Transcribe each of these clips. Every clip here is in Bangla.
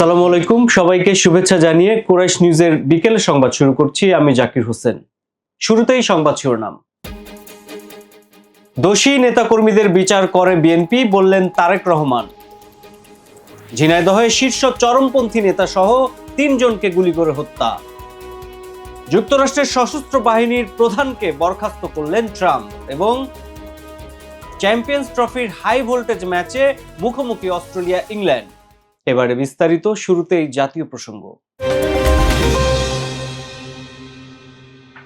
আসসালামু আলাইকুম। সবাইকে শুভেচ্ছা জানিয়ে কুরাইশ নিউজের বিকেলের সংবাদ শুরু করছি। আমি জাকির হোসেন। শুরুতেই সংবাদ শিরোনাম। দোষী নেতাকর্মীদের বিচার করে বিএনপি, বললেন তারেক রহমান। ঝিনাইদহে শীর্ষ চরমপন্থী নেতা সহ তিনজনকে গুলি করে হত্যা। যুক্তরাষ্ট্রের সশস্ত্র বাহিনীর প্রধানকে বরখাস্ত করলেন ট্রাম্প এবং চ্যাম্পিয়ন্স ট্রফির হাই ভোল্টেজ ম্যাচে মুখোমুখি অস্ট্রেলিয়া ইংল্যান্ড এবারে বিস্তারিত শুরুতেই জাতীয় প্রসঙ্গ।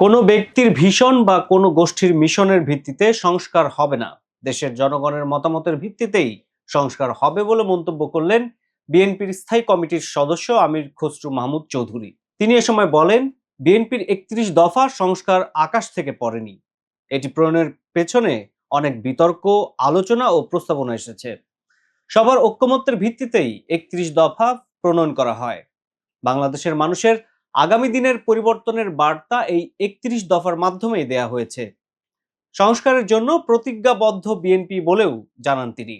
কোনো ব্যক্তির ভীষণ বা কোনো গোষ্ঠীর মিশনের ভিত্তিতে সংস্কার হবে না। দেশের জনগণের মতামতের ভিত্তিতেই সংস্কার হবে বলে মন্তব্য করলেন বিএনপির স্থায়ী কমিটির সদস্য আমির খসরু মাহমুদ চৌধুরী। তিনি এ সময় বলেন, বিএনপির একত্রিশ দফা সংস্কার আকাশ থেকে পড়েনি। এটি প্রণয়নের পেছনে অনেক বিতর্ক, আলোচনা ও প্রস্তাবনা এসেছে। সবার ঐক্যমত্যের ভিত্তিতেই একত্রিশ দফা প্রণয়ন করা হয়। বাংলাদেশের মানুষের আগামী দিনের পরিবর্তনের বার্তা এই একত্রিশ দফার মাধ্যমেই দেয়া হয়েছে। সংস্কারের জন্য প্রতিজ্ঞাবদ্ধ বিএনপি বলেও জানান তিনি।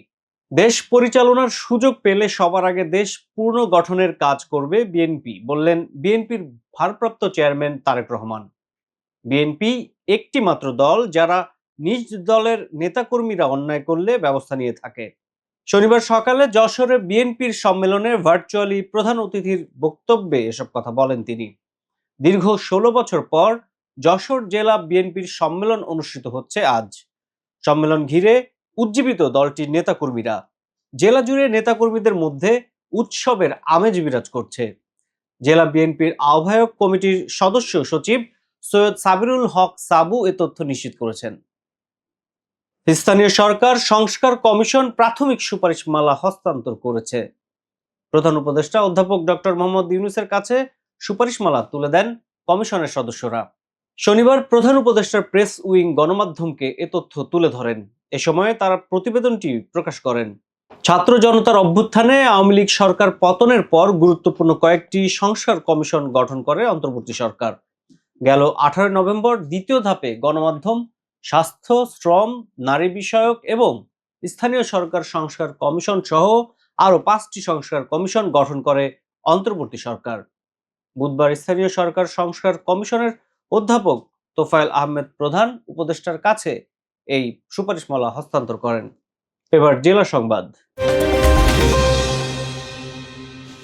দেশ পরিচালনার সুযোগ পেলে সবার আগে দেশ পূর্ণ গঠনের কাজ করবে বিএনপি, বললেন বিএনপির ভারপ্রাপ্ত চেয়ারম্যান তারেক রহমান। বিএনপি একটি মাত্র দল যারা নিজ দলের নেতাকর্মীরা অন্যায় করলে ব্যবস্থা নিয়ে থাকে। শনিবার সকালে যশোরে বিএনপির সম্মেলনে ভার্চুয়ালি প্রধান অতিথির বক্তব্যে এসব কথা বলেন তিনি। দীর্ঘ ষোলো বছর পর যশোর জেলা বিএনপির সম্মেলন অনুষ্ঠিত হচ্ছে আজ। সম্মেলন ঘিরে উজ্জীবিত দলটির নেতাকর্মীরা। জেলা জুড়ে নেতাকর্মীদের মধ্যে উৎসবের আমেজ বিরাজ করছে। জেলা বিএনপির আহ্বায়ক কমিটির সদস্য সচিব সৈয়দ সাবিরুল হক সাবু এ তথ্য নিশ্চিত করেছেন। স্থানীয় সরকার সংস্কার কমিশন প্রাথমিক সুপারিশমালা হস্তান্তর করেছে। প্রধান উপদেষ্টা অধ্যাপক ডক্টর মোহাম্মদ ইউনুসের কাছে সুপারিশমালা তুলে দেন কমিশনের সদস্যরা। শনিবার প্রধান উপদেষ্টার প্রেস উইং গণমাধ্যমকে এ তথ্য তুলে ধরেন। এ সময়ে তারা প্রতিবেদনটি প্রকাশ করেন। ছাত্র জনতার অভ্যুত্থানে আওয়ামী লীগ সরকার পতনের পর গুরুত্বপূর্ণ কয়েকটি সংস্কার কমিশন গঠন করে অন্তর্বর্তী সরকার। গেল আঠারোই নভেম্বর দ্বিতীয় ধাপে গণমাধ্যম স্বাস্থ্য, শ্রম, নারী বিষয়ক এবং স্থানীয় সরকার সংস্কার কমিশন সহ আরও পাঁচটি সংস্কার কমিশন গঠন করে অন্তর্বর্তী সরকার। বুধবার স্থানীয় সরকার সংস্কার কমিশনের অধ্যাপক তোফায়েল আহমেদ প্রধান উপদেষ্টার কাছে এই সুপারিশমালা হস্তান্তর করেন। এবার জেলা সংবাদ।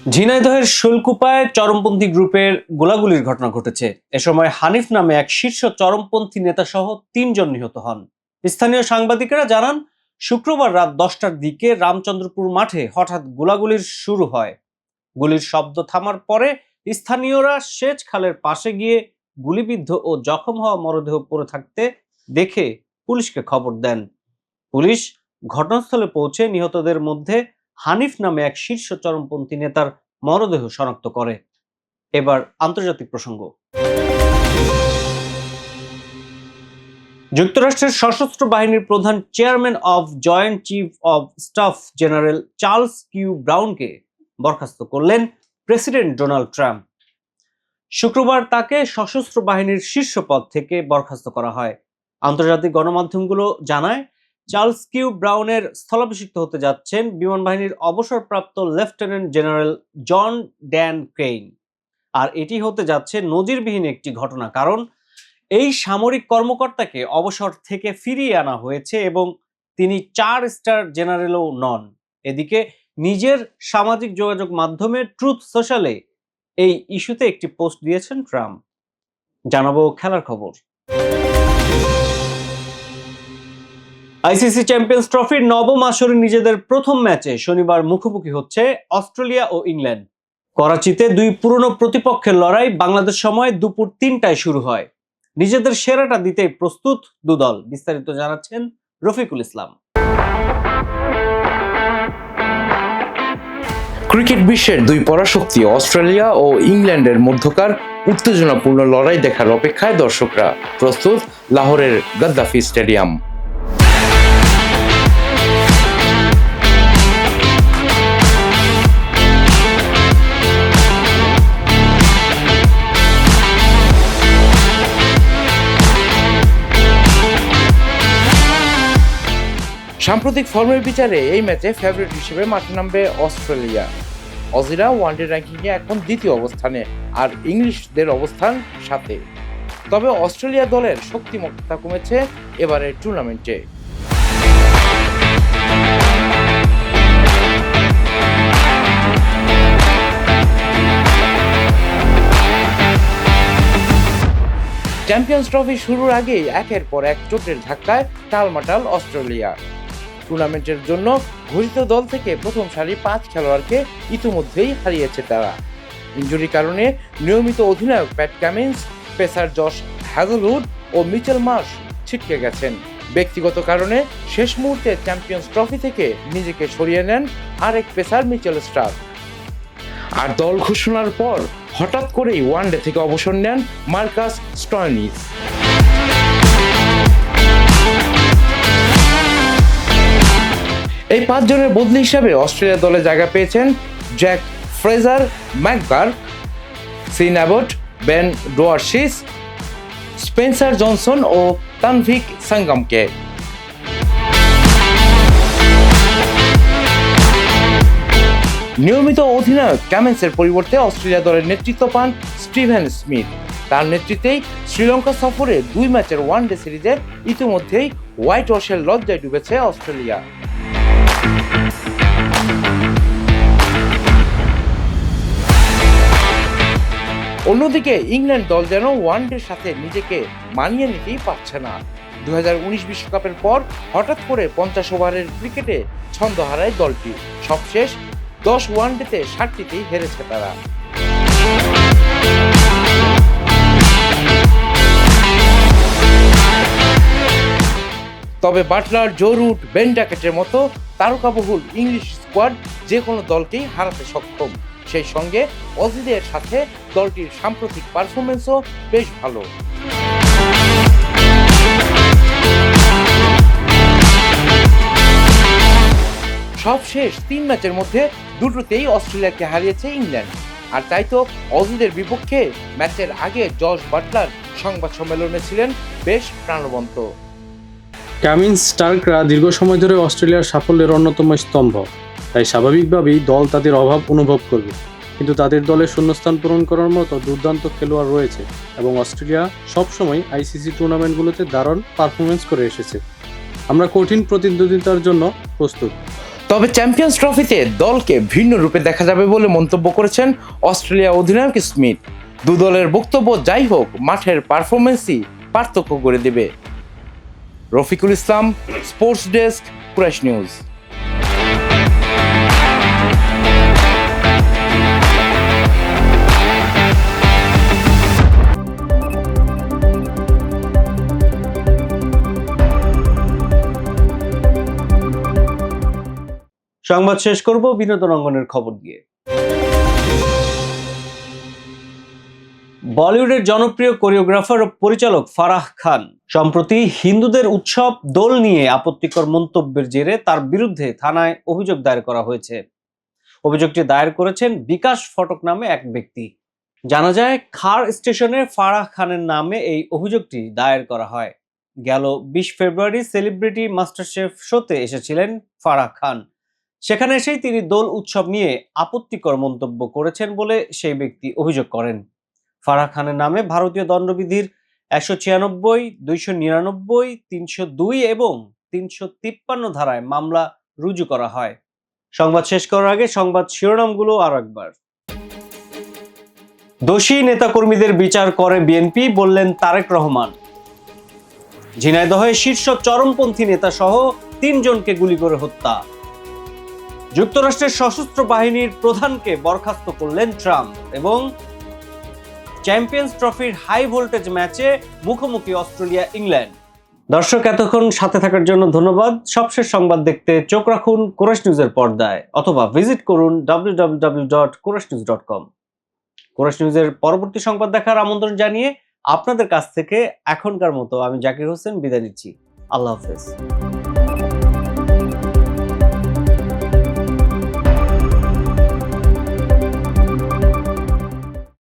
ঝিনাইদহের শুল্কুপায় চরমপন্থী গ্রুপের গোলাগুলির ঘটনা ঘটেছে। এ সময় হানিফ নামে এক শীর্ষ চরমপন্থী নেতা সহ তিনজন নিহত হন। স্থানীয় সাংবাদিকেরা জানান, শুক্রবার রাত দশটার দিকে রামচন্দ্রপুর মাঠে হঠাৎ গোলাগুলির শুরু হয়। গুলির শব্দ থামার পরে স্থানীয়রা সেচ খালের পাশে গিয়ে গুলিবিদ্ধ ও জখম হওয়া মরদেহ পড়ে থাকতে দেখে পুলিশকে খবর দেন। পুলিশ ঘটনাস্থলে পৌঁছে নিহতদের মধ্যে হানিফ নামে এক শীর্ষ চরমপন্থী নেতার মরদেহ শনাক্ত করে। এবার আন্তর্জাতিক প্রসঙ্গ। যুক্তরাষ্ট্রের সশস্ত্র বাহিনীর প্রধান chairman of joint chief of staff general Charles Q ব্রাউনকে বরখাস্ত করলেন প্রেসিডেন্ট ডোনাল্ড ট্রাম্প। শুক্রবার তাকে সশস্ত্র বাহিনীর শীর্ষ পদ থেকে বরখাস্ত করা হয়। আন্তর্জাতিক গণমাধ্যমগুলো জানায় চার্লস কিউ ব্রাউনের স্থলাভিষিক্ত হতে যাচ্ছেন বিমান বাহিনীর অবসরপ্রাপ্ত lieutenant general John Dan Crane. আর এটি হতে যাচ্ছে নজিরবিহীন একটি ঘটনা, কারণ এই সামরিক কর্মকর্তাকে অবসর থেকে ফিরিয়ে আনা হয়েছে এবং তিনি চার স্টার জেনারেলও নন। এদিকে নিজের সামাজিক যোগাযোগ মাধ্যমে ট্রুথ সোশ্যালে এই ইস্যুতে একটি পোস্ট দিয়েছেন ট্রাম্প। জানাব খেলার খবর। আইসিসি চ্যাম্পিয়ন্স ট্রফির নবম আসরে নিজেদের প্রথম ম্যাচে শনিবার মুখোমুখি হচ্ছে অস্ট্রেলিয়া ও ইংল্যান্ড। করাচিতে দুই পুরনো প্রতিপক্ষের লড়াই বাংলাদেশ সময় দুপুর তিনটায় শুরু হয়। নিজেদের সেরাটা দিতে প্রস্তুত দুদল বিস্তারিত জানাচ্ছেন রফিকুল ইসলাম। ক্রিকেট বিশ্বের দুই পরাশক্তি অস্ট্রেলিয়া ও ইংল্যান্ডের মধ্যকার উত্তেজনাপূর্ণ লড়াই দেখার অপেক্ষায় দর্শকরা প্রস্তুত লাহোরের গাদ্দাফি স্টেডিয়াম। সাম্প্রতিক ফর্মের বিচারে এই ম্যাচে ফেভারিট হিসেবে মাঠে নামবে অস্ট্রেলিয়া। অজিরা ওয়ানডে র্যাঙ্কিংয়ে এখন দ্বিতীয় অবস্থানে, আর ইংলিশদের অবস্থান সাথে। তবে অস্ট্রেলিয়া দলের শক্তিমত্তা কমেছে এবারের টুর্নামেন্টে চ্যাম্পিয়ন্স ট্রফি শুরুর আগেই একের পর এক চোটের ধাক্কায় টালমাটাল অস্ট্রেলিয়া। টুর্নামেন্টের জন্য ঘোষিত দল থেকে প্রথম সারি পাঁচ খেলোয়াড়কে ইতিমধ্যেই হারিয়েছে তারা। ইঞ্জুরির কারণে নিয়মিত অধিনায়ক Pat Cummins pacer Josh Hazlewood ও মিচেল মার্শ ছিটকে গেছেন। ব্যক্তিগত কারণে শেষ মুহূর্তে চ্যাম্পিয়ন্স ট্রফি থেকে নিজেকে সরিয়ে নেন আরেক পেসার মিচেল স্টার আর দল ঘোষণার পর হঠাৎ করেই ওয়ানডে থেকে অবসর নেন মার্কাস স্টয়নিস। এই পাঁচজনের বদলি হিসাবে অস্ট্রেলিয়া দলে জায়গা পেয়েছেন Jake Fraser McGurk Sean Abbott, Ben Dwarshuis, Spencer Johnson ও তানভিক সাঙ্গামকে। নিয়মিত অধিনায়ক ক্যামেন্সের পরিবর্তে অস্ট্রেলিয়া দলের নেতৃত্ব পান স্টিভেন স্মিথ। তার নেতৃত্বেই শ্রীলঙ্কা সফরে দুই ম্যাচের ওয়ানডে সিরিজে ইতিমধ্যেই হোয়াইট ওয়াশের লজ্জায় ডুবেছে অস্ট্রেলিয়া। অন্যদিকে ইংল্যান্ড দল যেন ওয়ানডের সাথে নিজেকে মানিয়ে নিতেই পারছে না। দু বিশ্বকাপের পর হঠাৎ করে পঞ্চাশ ওভারের ক্রিকেটে ছন্দ হারায় দলটি। সবশেষ দশ ওয়ানডেতে ষাটটিতেই হেরেছে তারা। তবে বাটলার জোরুট বেন ড্যাকেটের মতো তারকাবহুল ইংলিশ স্কোয়াড যে কোনো দলকেই হারাতে সক্ষম। সেই সঙ্গে অজিদের সাথে দলটির সাম্প্রতিক পারফরমেন্সও বেশ ভালো। সব শেষ তিন ম্যাচের মধ্যে দুটোতেই অস্ট্রেলিয়াকে হারিয়েছে ইংল্যান্ড। আর তাই তো অজিদের বিপক্ষে ম্যাচের আগে জর্জ বাটলার সংবাদ সম্মেলনে ছিলেন বেশ প্রাণবন্ত। কামিন্স স্টার্করা দীর্ঘ সময় ধরে অস্ট্রেলিয়ার সাফল্যের অন্যতম স্তম্ভ। তাই স্বাভাবিকভাবেই দল তাদের অভাব অনুভব করবে। কিন্তু তাদের দলের শূন্যস্থান পূরণ করার মতো দুর্দান্ত খেলোয়াড় রয়েছে এবং অস্ট্রেলিয়া সবসময় আইসিসি টুর্নামেন্টগুলোতে দারুণ পারফরমেন্স করে এসেছে। আমরা কঠিন প্রতিদ্বন্দ্বিতার জন্য প্রস্তুত। তবে চ্যাম্পিয়ন্স ট্রফিতে দলকে ভিন্ন রূপে দেখা যাবে বলে মন্তব্য করেছেন অস্ট্রেলিয়া অধিনায়ক স্মিথ। দু দলের বক্তব্য যাই হোক, মাঠের পারফরমেন্সই পার্থক্য করে দেবে। রফিকুল ইসলাম স্পোর্টস ডেস্ক কুরাশ নিউজ সংবাদ শেষ করব বিনোদন অঙ্গনের খবর দিয়ে। বলিউডের জনপ্রিয় কোরিওগ্রাফার ও পরিচালক ফারাহ খান সম্প্রতি হিন্দুদের উৎসব, দোল নিয়ে আপত্তিকর মন্তব্যের জেরে তার বিরুদ্ধে থানায় অভিযোগ দায়ের করা হয়েছে। অভিযোগটি দায়ের করেছেন বিকাশ ফটক নামে এক ব্যক্তি। জানা যায়, খার স্টেশনে ফারাহ খানের নামে এই অভিযোগটি দায়ের করা হয়। গেল বিশ ফেব্রুয়ারি সেলিব্রিটি মাস্টারশেফ শোতে এসেছিলেন ফারাহ খান। সেখানে এসেই তিনি দোল উৎসব নিয়ে আপত্তিকর মন্তব্য করেছেন বলে সেই ব্যক্তি অভিযোগ করেন। ফারাহ খানের নামে ভারতীয় দণ্ডবিধির একশো ছিয়ানব্বই, দুইশো নিরানব্বই, তিনশো দুই এবং তিনশো তিপ্পান্ন ধারায় মামলা রুজু করা হয়। সংবাদ শেষ করার আগে সংবাদ শিরোনামগুলো আর একবার। দোষী নেতাকর্মীদের বিচার করে বিএনপি, বললেন তারেক রহমান। ঝিনাইদহে শীর্ষ চরমপন্থী নেতা সহ তিনজনকে গুলি করে হত্যা। যুক্তরাষ্ট্রের সশস্ত্র বাহিনীর প্রধানকে বরখাস্ত করলেন ট্রাম্প এবং চ্যাম্পিয়ন্স ট্রফির হাই ভোল্টেজ ম্যাচে মুখোমুখি অস্ট্রেলিয়া, ইংল্যান্ড। দর্শক, এতক্ষণ সাথে থাকার জন্য ধন্যবাদ। সবশেষ সংবাদ দেখতে চোখ রাখুন কোরেশ নিউজের পর্দায় অথবা ভিজিট করুন W dot news dot com Koresh নিউজের পরবর্তী সংবাদ দেখার আমন্ত্রণ জানিয়ে আপনাদের কাছ থেকে এখনকার মতো আমি জাকির হোসেন বিদায় নিচ্ছি। আল্লাহ হাফেজ।